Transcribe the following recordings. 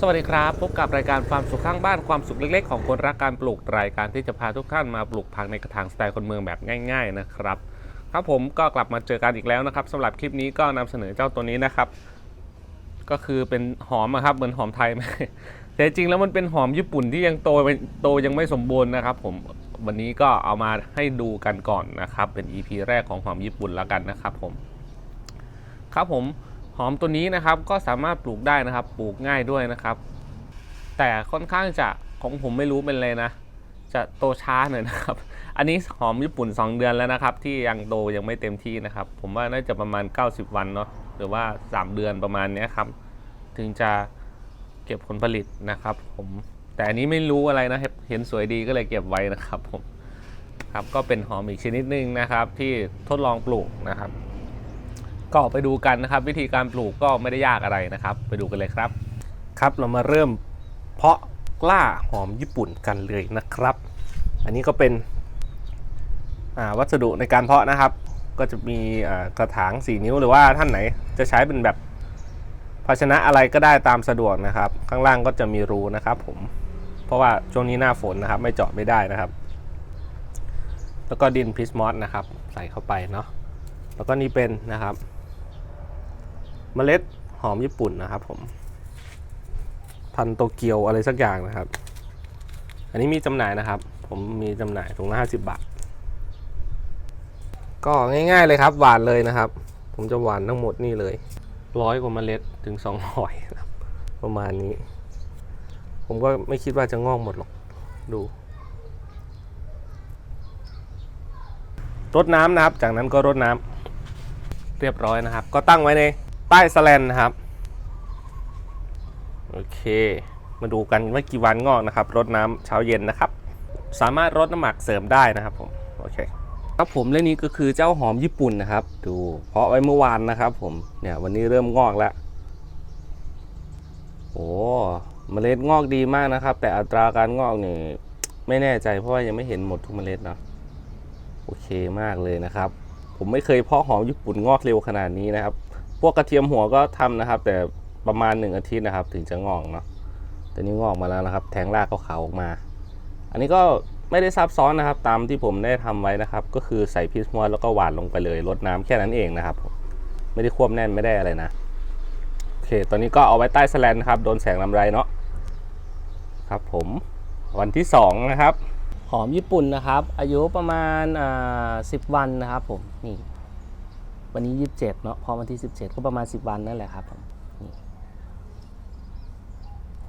สวัสดีครับ พบกับรายการความสุขข้างบ้านความสุขเล็ก ๆ ของคนรักการปลูกรายการที่จะพาทุกท่านมาปลูกผักในกระถางสไตล์คนเมืองแบบง่าย ๆ นะครับ ครับผมก็กลับมาเจอกันอีกแล้วนะครับสำหรับคลิปนี้ก็นำเสนอเจ้าตัวนี้นะครับ ก็คือเป็นหอมอะครับเหมือนหอมไทยไหมแต่จริงๆแล้วมันเป็นหอมญี่ปุ่นที่ยังโตเป็นโตยังไม่สมบูรณ์นะครับ ผมวันนี้ก็เอามาให้ดูกันก่อนนะครับ เป็น EP แรกของหอมญี่ปุ่นแล้วกันนะครับ ผม ครับผม หอมตัวนี้นะครับก็สามารถปลูกได้นะครับ ปลูกง่ายด้วยนะครับ แต่ค่อนข้างจะของผมไม่รู้เป็นเลยนะ จะโตช้าหน่อยนะครับ อันนี้หอมญี่ปุ่น 2 เดือนแล้วนะครับ ที่ยังโตยังไม่เต็มที่นะครับ ผมว่าน่าจะประมาณ 90 วันเนาะหรือว่า 3 เดือนประมาณเนี้ยครับ ถึงจะเก็บผลผลิตนะครับ ผมแต่อันนี้ไม่รู้อะไรนะเห็นสวยดีก็เลยเก็บไว้นะครับผมครับก็เป็นหอมอีกชนิดหนึ่งนะครับ ที่ทดลองปลูกนะครับ ก็ไปดูกันนะครับ วิธีการปลูกก็ไม่ได้ยากอะไรนะครับ ไปดูกันเลยครับ ครับเรามาเริ่มเพาะกล้าหอมญี่ปุ่นกันเลยนะครับ อันนี้ก็เป็นวัสดุในการเพาะนะครับ ก็จะมีกระถาง 4 นิ้วหรือว่าท่านไหนจะใช้เป็นแบบภาชนะอะไรก็ได้ตามสะดวกนะครับ ข้างล่างก็จะมีรูนะครับ ผม เพราะว่าช่วงนี้หน้าฝนนะครับ ไม่เจาะไม่ได้นะครับ แล้วก็ดินพิสมอสนะครับ ใส่เข้าไปเนาะแล้วก็นี่เป็นนะครับ เมล็ดหอมญี่ปุ่นนะครับผม พันโตเกียวอะไรสักอย่างนะครับ อันนี้มีจำหน่ายนะครับ ผมมีจำหน่ายถุงละ50บาท ก็ง่ายๆเลยครับ หวานเลยนะครับ ผมจะหวานทั้งหมดนี่เลยร้อยกว่าเมล็ดถึง200ครับประมาณนี้ ผมก็ไม่คิดว่าจะงอกหมดหรอก ดูรดน้ำนะครับ จากนั้นก็รดน้ำเรียบร้อยนะครับ ก็ตั้งไว้ใน ใต้สแลนนะครับ โอเค มาดูกันว่ากี่วันงอกนะครับ รดน้ำเช้าเย็นนะครับ สามารถรดน้ำหมักเสริมได้นะครับผมโอเคครับผมและนี้ก็คือเจ้าหอมญี่ปุ่นนะครับ ดูเพาะไว้เมื่อวานนะครับ ผมเนี่ยวันนี้เริ่มงอกแล้วโอ้เมล็ดงอกดีมากนะครับ แต่อัตราการงอกนี่ไม่แน่ใจเพราะว่ายังไม่เห็นหมดทุกเมล็ดเนาะโอเคมากเลยนะครับ ผมไม่เคยเพาะหอมญี่ปุ่นงอกเร็วขนาดนี้นะครับ วกกระเทียมหัวก็ทำนะครับ แต่ประมาณ 1 อาทิตย์นะครับ ถึงจะงอกเนาะแต่นี่งอกมาแล้วนะครับ แทงรากขาวๆออกมา อันนี้ก็ไม่ได้ซับซ้อนนะครับ ตามที่ผมได้ทำไว้นะครับ ก็คือใส่พิสมอสแล้วก็หวานลงไปเลยรดน้ำแค่นั้นเองนะครับ ไม่ได้ควบแน่นไม่ได้อะไรนะโอเค ตอนนี้ก็เอาไว้ใต้สแลนนะครับโดนแสงลำไรเนาะครับผมวันที่สองนะครับ หอมญี่ปุ่นนะครับ อายุประมาณอ่าสิบวันนะครับผมนี่ วันนี้ยี่สิบเจ็ดเนาะพอวันที่สิบเจ็ดก็ประมาณสิบวันนั่นแหละครับ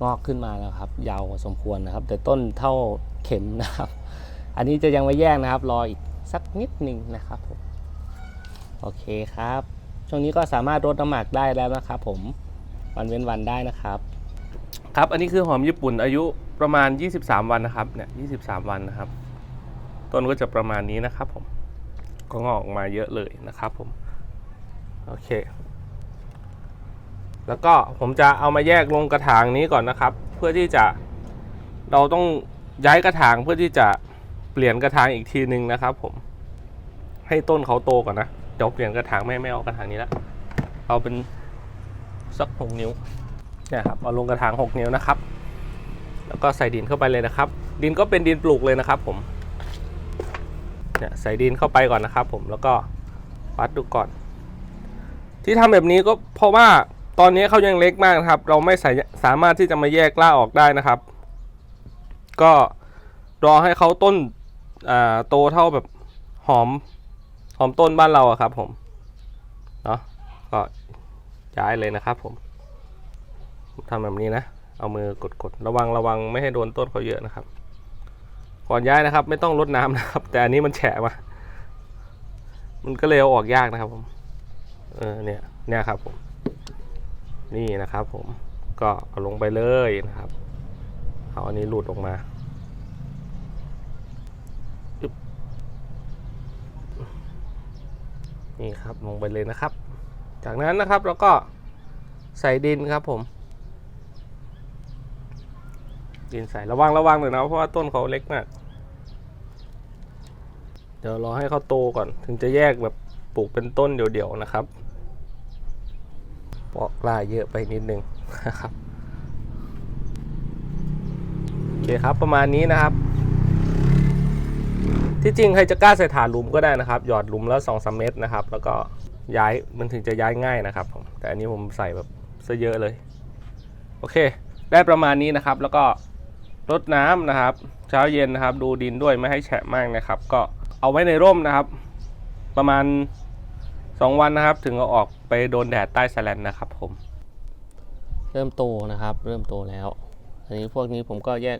งอกขึ้นมาแล้วครับ ยาวสมควรนะครับ แต่ต้นเท่าเข็มนะครับ อันนี้จะยังไม่แยกนะครับ รออีกสักนิดหนึ่งนะครับผมโอเคครับ ช่วงนี้ก็สามารถรดน้ำหมักได้แล้วนะครับ ผมวันเว้นวันได้นะครับ ครับอันนี้คือหอมญี่ปุ่นอายุประมาณ 23 วันนะครับเนี่ย23 วันนะครับ ต้นก็จะประมาณนี้นะครับ ผมก็งอกออกมาเยอะเลยนะครับ ผม โอเค แล้วก็ผมจะเอามาแยกลงกระถางนี้ก่อนนะครับ เพื่อที่จะเราต้องย้ายกระถางเพื่อที่จะเปลี่ยนกระถางอีกทีหนึ่งนะครับ ผม ให้ต้นเขาโตก่อนนะเดี๋ยวเปลี่ยนกระถางไม่ไม่เอากระถางนี้ละเอาเป็นสักหกนิ้วเนี่ยครับเอาลงกระถาง6นิ้วนะครับ แล้วก็ใส่ดินเข้าไปเลยนะครับ ดินก็เป็นดินปลูกเลยนะครับ ผมเนี่ยใส่ดินเข้าไปก่อนนะครับ ผมแล้วก็วัดดูก่อน ที่ทำแบบนี้ก็เพราะว่าตอนนี้เขายังเล็กมากนะครับ เราไม่สาสามารถที่จะมาแยกกล้าออกได้นะครับ ก็รอให้เขาต้นโตเท่าแบบหอมหอมต้นบ้านเราอะครับ ผมเนาะก็ย้ายเลยนะครับผมทำแบบนี้นะ เอามือกดๆระวังระวังไม่ให้โดนต้นเขาเยอะนะครับ ก่อนย้ายนะครับ ไม่ต้องรดน้ำนะครับ แต่อันนี้มันแฉะมา มันก็เลยเอาออกยากนะครับผม เออเนี่ยเนี่ยครับผมนี่นะครับผมก็เอาลงไปเลยนะครับเอาอันนี้หลุดออกมาึบนี่ครับลงไปเลยนะครับ จากนั้นนะครับเราก็ใส่ดินครับผม ดินใส่ระวังระวังหน่อยนะเพราะว่าต้นเขาเล็กมากเดี๋ยวรอให้เขาโตก่อน ถึงจะแยกแบบปลูกเป็นต้นเดี่ยวๆนะครับ ปอกลาเยอะไปนิดนึงนะครับโอเคครับประมาณนี้นะครับ ที่จริงใครจะกล้าใส่ฐานหลุมก็ได้นะครับ หยอดหลุมแล้ว2อสเมตรนะครับ แล้วก็ย้ายมันถึงจะย้ายง่ายนะครับ แต่อันนี้ผมใส่แบบซะเยอะเลย โอเค ได้ประมาณนี้นะครับ แล้วก็รดน้ำนะครับ เช้าเย็นนะครับ ดูดินด้วยไม่ให้แฉะมากนะครับ ก็เอาไว้ในร่มนะครับ ประมาณ 2 วันนะครับ ถึงเอาออกไปโดนแดดใต้แสแลนนะครับผม เริ่มโตนะครับ เริ่มโตแล้ว อันนี้พวกนี้ผมก็แยก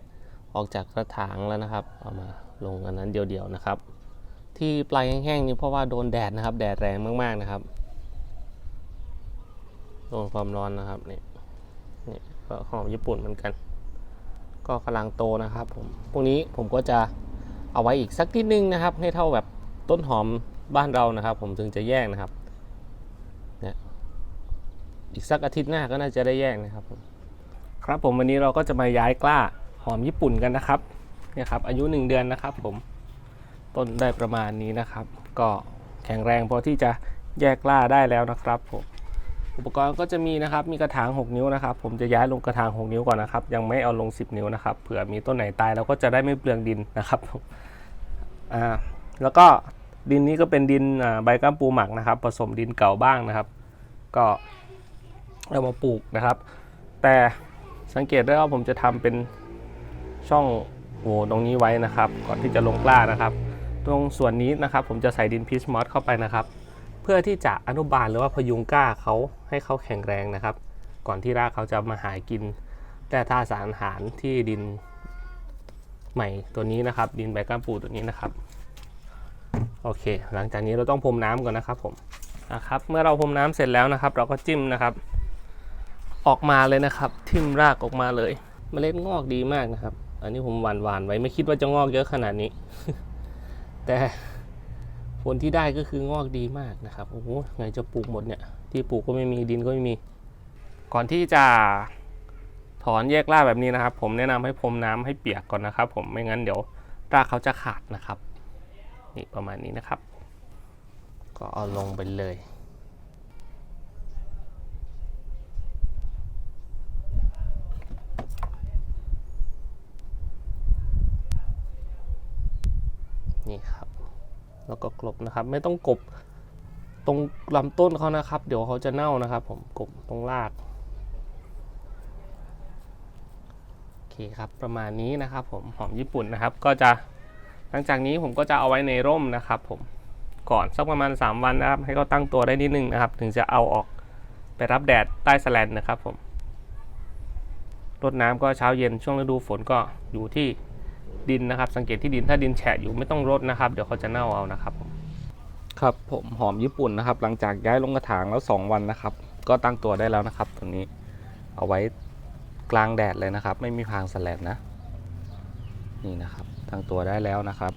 ออกจากกระถางแล้วนะครับ เอามาลงอันนั้นเดียวๆนะครับ ที่ปลายแห้งๆนี่เพราะว่าโดนแดดนะครับ แดดแรงมากๆนะครับโดนความร้อนนะครับนี่นี่ก็หอมญี่ปุ่นเหมือนกัน ก็กำลังโตนะครับผมพวกนี้ผมก็จะเอาไว้อีกสักนิดนึงนะครับ ให้เท่าแบบต้นหอม บ้านเรานะครับ ผมถึงจะแยกนะครับเนี่ยอีกสักอาทิตย์หน้าก็น่าจะได้แยกนะครับผมครับผมวันนี้เราก็จะมาย้ายกล้าหอมญี่ปุ่นกันนะครับเนี่ยครับอายุ 1 เดือนนะครับ ผมต้นได้ประมาณนี้นะครับ ก็แข็งแรงพอที่จะแยกกล้าได้แล้วนะครับผมอุปกรณ์ก็จะมีนะครับ มีกระถาง 6 นิ้วนะครับ ผมจะย้ายลงกระถาง 6 นิ้วก่อนนะครับ ยังไม่เอาลง 10 นิ้วนะครับ เผื่อมีต้นไหนตายเราก็จะได้ไม่เปลืองดินนะครับอ่าแล้วก็ ดินนี้ก็เป็นดินใบก้ามปูหมักนะครับ ผสมดินเก่าบ้างนะครับ ก็เอามาปลูกนะครับ แต่สังเกตได้ว่าผมจะทำเป็นช่องโหว่ตรงนี้ไว้นะครับ ก่อนที่จะลงกล้านะครับ ตรงส่วนนี้นะครับ ผมจะใส่ดินพิชมอสเข้าไปนะครับ เพื่อที่จะอนุบาลหรือว่าพยุงกล้าเขาให้เขาแข็งแรงนะครับ ก่อนที่รากเขาจะมาหายกินแต่ท่าสารอาหารที่ดินใหม่ตัวนี้นะครับ ดินใบก้ามปูตัวนี้นะครับ โอเค หลังจากนี้เราต้องพรมน้ำก่อนนะครับผมนะครับ เมื่อเราพรมน้ำเสร็จแล้วนะครับ เราก็จิ้มนะครับ ออกมาเลยนะครับ ทิ่มรากออกมาเลยเมล็ดงอกดีมากนะครับ อันนี้ผมหวานหวานๆไว้ไม่คิดว่าจะงอกเยอะขนาดนี้ แต่ผลที่ได้ก็คืองอกดีมากนะครับโอ้โหไงจะปลูกหมดเนี่ย ที่ปลูกก็ไม่มีดินก็ไม่มี ก่อนที่จะถอนแยกรากแบบนี้นะครับ ผมแนะนำให้พรมน้ำให้เปียกก่อนนะครับ ผมไม่งั้นเดี๋ยวรากเขาจะขาดนะครับ นี่ประมาณนี้นะครับ ก็เอาลงไปเลย นี่ครับ แล้วก็กลบนะครับไม่ต้องกบตรงลำต้นเขานะครับ เดี๋ยวเขาจะเน่านะครับ ผมกบตรงรากโอเคครับประมาณนี้นะครับ ผมหอมญี่ปุ่นนะครับ ก็จะ ลังจากนี้ผมก็จะเอาไว้ในร่มนะครับผมก่อนสักประมาณ 3 วันนะครับ ให้เขาตั้งตัวได้นิดนึงนะครับ ถึงจะเอาออกไปรับแดดใต้สแลนนะครับผมรดน้ำก็เช้าเย็นช่วงฤดูฝนก็อยู่ที่ดินนะครับ สังเกตที่ดินถ้าดินแฉะอยู่ไม่ต้องรดนะครับ เดี๋ยวเขาจะเน่าเอานะครับผมครับผมหอมญี่ปุ่นนะครับ หลังจากย้ายลงกระถางแล้ว 2 วันนะครับ ก็ตั้งตัวได้แล้วนะครับตัวนี้เอาไว้กลางแดดเลยนะครับ ไม่มีพางสแลนนะ นี่นะครับ ตั้งตัวได้แล้วนะครับ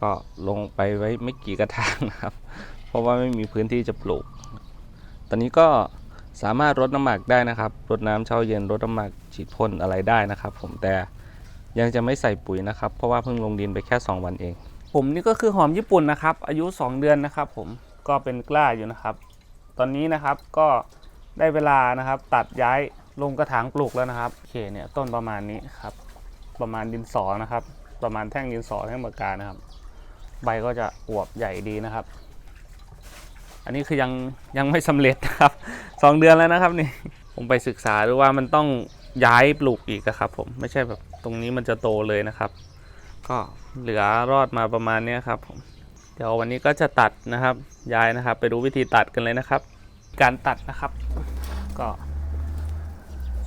ก็ลงไปไว้ไม่กี่กระถางนะครับ เพราะว่าไม่มีพื้นที่จะปลูก ตอนนี้ก็สามารถรดน้ำหมักได้นะครับรดน้ำเช้าเย็นรดน้ำหมักฉีดพ่นอะไรได้นะครับ ผมแต่ยังจะไม่ใส่ปุ๋ยนะครับ เพราะว่าเพิ่งลงดินไปแค่ 2 วันเอง ผมนี่ก็คือหอมญี่ปุ่นนะครับ อายุ 2 เดือนนะครับ ผมก็เป็นกล้าอยู่นะครับ ตอนนี้นะครับก็ได้เวลานะครับ ตัดย้ายลงกระถางปลูกแล้วนะครับโอเคเนี่ยต้นประมาณนี้ครับ ประมาณดินสอนะครับ ประมาณแท่งดินสอแท่งปากกานะครับ ใบก็จะอวบใหญ่ดีนะครับ อันนี้คือยังยังไม่สำเร็จนะครับสองเดือนแล้วนะครับนี่ผมไปศึกษาดูว่ามันต้องย้ายปลูกอีกนะครับ ผมไม่ใช่แบบตรงนี้มันจะโตเลยนะครับ ก็เหลือรอดมาประมาณนี้ครับผมเดี๋ยววันนี้ก็จะตัดนะครับย้ายนะครับ ไปดูวิธีตัดกันเลยนะครับ การตัดนะครับ ก็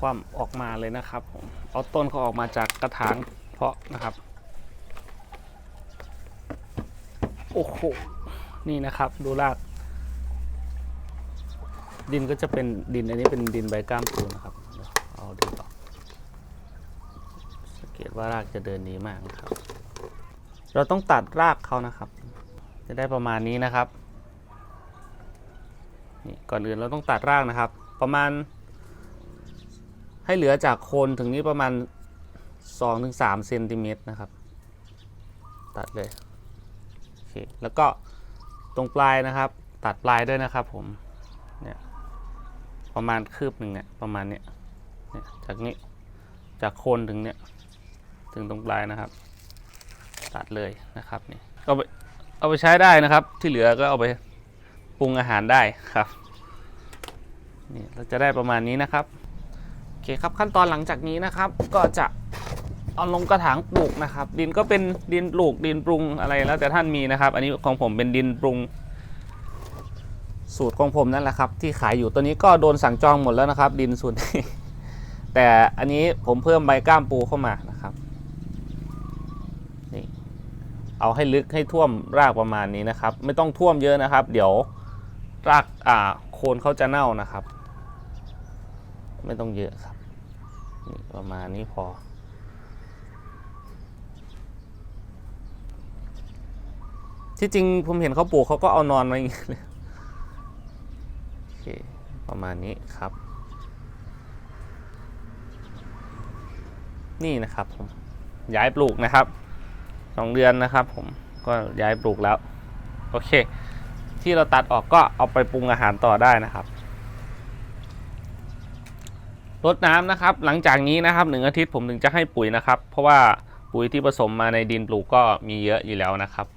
ความออกมาเลยนะครับผมเอาต้นเขาออกมาจากกระถางเพาะนะครับ โอ้โห นี่นะครับดูรากดินก็จะเป็นดินอันนี้เป็นดินใบกล้ามปูนะครับเดี๋ยวเอาดินออกสังเกตว่ารากจะเดินดีมากนะครับ เราต้องตัดรากเขานะครับ จะได้ประมาณนี้นะครับนี่ก่อนอื่นเราต้องตัดรากนะครับ ประมาณ ให้เหลือจากโคนถึงนี้ประมาณ2-3เซนติเมตรนะครับ ตัดเลยโอเคแล้วก็ตรงปลายนะครับ ตัดปลายด้วยนะครับผมเนี่ยประมาณคืบหนึ่งเนี่ยประมาณเนี้ยเนี่ยจากนี้จากโคนถึงเนี่ยถึงตรงปลายนะครับ ตัดเลยนะครับนี่เอาไปเอาไปใช้ได้นะครับ ที่เหลือก็เอาไปปรุงอาหารได้ครับนี่เราจะได้ประมาณนี้นะครับ เคครับขั้นตอนหลังจากนี้นะครับ ก็จะเอาลงกระถางปลูกนะครับ ดินก็เป็นดินปลูกดินปรุงอะไรแล้วแต่ท่านมีนะครับ อันนี้ของผมเป็นดินปรุง สูตรของผมนั่นแหละครับ ที่ขายอยู่ตัวนี้ก็โดนสั่งจองหมดแล้วนะครับ ดินสูตรนี้แต่อันนี้ผมเพิ่มใบก้ามปูเข้ามานะครับนี่เอาให้ลึกให้ท่วมรากประมาณนี้นะครับ ไม่ต้องท่วมเยอะนะครับ เดี๋ยวรากอ่าโคนเขาจะเน่านะครับ ไม่ต้องเยอะครับ ประมาณนี้พอ ที่จริงผมเห็นเขาปลูกเขาก็เอานอนมาอย่างนี้เลยโอเคประมาณนี้ครับ นี่นะครับผมย้ายปลูกนะครับสองเดือนนะครับผมก็ย้ายปลูกแล้ว โอเค ที่เราตัดออกก็เอาไปปรุงอาหารต่อได้นะครับ รดน้ำนะครับ หลังจากนี้นะครับหนึ่งอาทิตย์ผมถึงจะให้ปุ๋ยนะครับ เพราะว่าปุ๋ยที่ผสมมาในดินปลูกก็มีเยอะอยู่แล้วนะครับ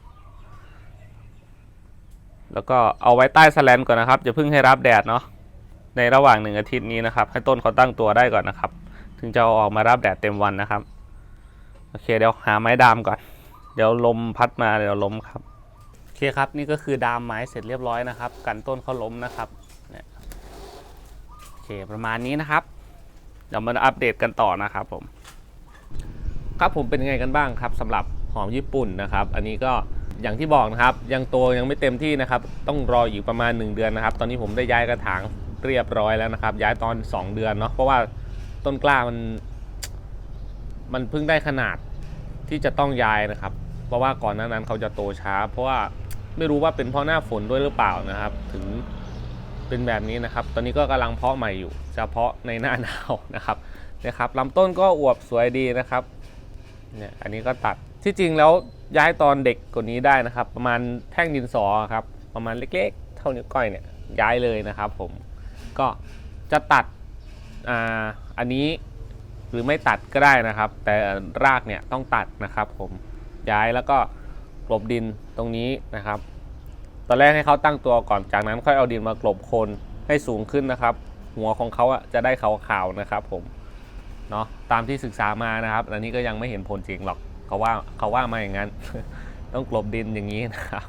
แล้วก็เอาไว้ใต้สแลนก่อนนะครับอย่าเพิ่งให้รับแดดเนาะในระหว่างหนึ่งอาทิตย์นี้นะครับ ให้ต้นเขาตั้งตัวได้ก่อนนะครับ ถึงจะเอาออกมารับแดดเต็มวันนะครับโอเคเดี๋ยวหาไม้ดามก่อน เดี๋ยวลมพัดมาเดี๋ยวล้มครับโอเคครับนี่ก็คือดามไม้เสร็จเรียบร้อยนะครับ กันต้นเขาล้มนะครับเนี่ยโอเคประมาณนี้นะครับ เดี๋ยวมาอัปเดตกันต่อนะครับผม ครับผมเป็นยังไงกันบ้างครับสำหรับหอมญี่ปุ่นนะครับ อันนี้ก็อย่างที่บอกนะครับ ยังโตยังไม่เต็มที่นะครับ ต้องรออยู่ประมาณ 1 เดือนนะครับ ตอนนี้ผมได้ย้ายกระถางเรียบร้อยแล้วนะครับ ย้ายตอน 2 เดือนเนาะเพราะว่าต้นกล้ามันมันเพิ่งได้ขนาดที่จะต้องย้ายนะครับ เพราะว่าก่อนหน้านั้นเขาจะโตช้า เพราะว่าไม่รู้ว่าเป็นเพราะหน้าฝนด้วยหรือเปล่านะครับ ถึง เป็นแบบนี้นะครับ ตอนนี้ก็กำลังเพาะใหม่อยู่จะเพาะในหน้าหนาวนะครับนะครับลำต้นก็อวบสวยดีนะครับเนี่ยอันนี้ก็ตัดที่จริงแล้วย้ายตอนเด็กกว่านี้ได้นะครับ ประมาณแท่งดินสอครับ ประมาณเล็กๆ เท่านิ้วก้อยเนี่ยย้ายเลยนะครับ ผมก็จะตัดอ่าอันนี้หรือไม่ตัดก็ได้นะครับ แต่รากเนี่ยต้องตัดนะครับ ผมย้ายแล้วก็กลบดินตรงนี้นะครับ ตอนแรกให้เขาตั้งตัวก่อนจากนั้นค่อยเอาดินมากลบโคนให้สูงขึ้นนะครับ หัวของเขาอะจะได้ขาวๆนะครับ ผมเนาะตามที่ศึกษามานะครับ อันนี้ก็ยังไม่เห็นผลจริงหรอกเขาว่าเขาว่ามาอย่างนั้น ต้องกลบดินอย่างนี้นะครับ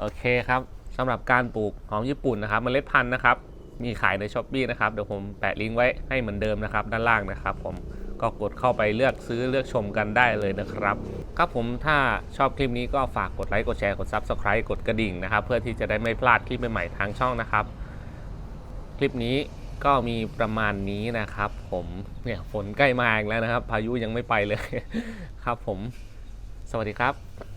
โอเคครับสำหรับการปลูกหอมญี่ปุ่นนะครับเมล็ดพันธุ์นะครับ มีขายในช้อปปีนะครับเดี๋ยวผมแปะลิงก์ไว้ให้เหมือนเดิมนะครับ ด้านล่างนะครับ ผมก็กดเข้าไปเลือกซื้อเลือกชมกันได้เลยนะครับ ครับผมถ้าชอบคลิปนี้ก็ฝากกดไลค์กดแชร์กด Subscribe กดกระดิ่งนะครับ เพื่อที่จะได้ไม่พลาดคลิปใหม่ๆทางช่องนะครับ คลิปนี้ก็มีประมาณนี้นะครับ ผมเนี่ยฝนใกล้มาอีกแล้วนะครับ พายุยังไม่ไปเลย ครับผม สวัสดีครับ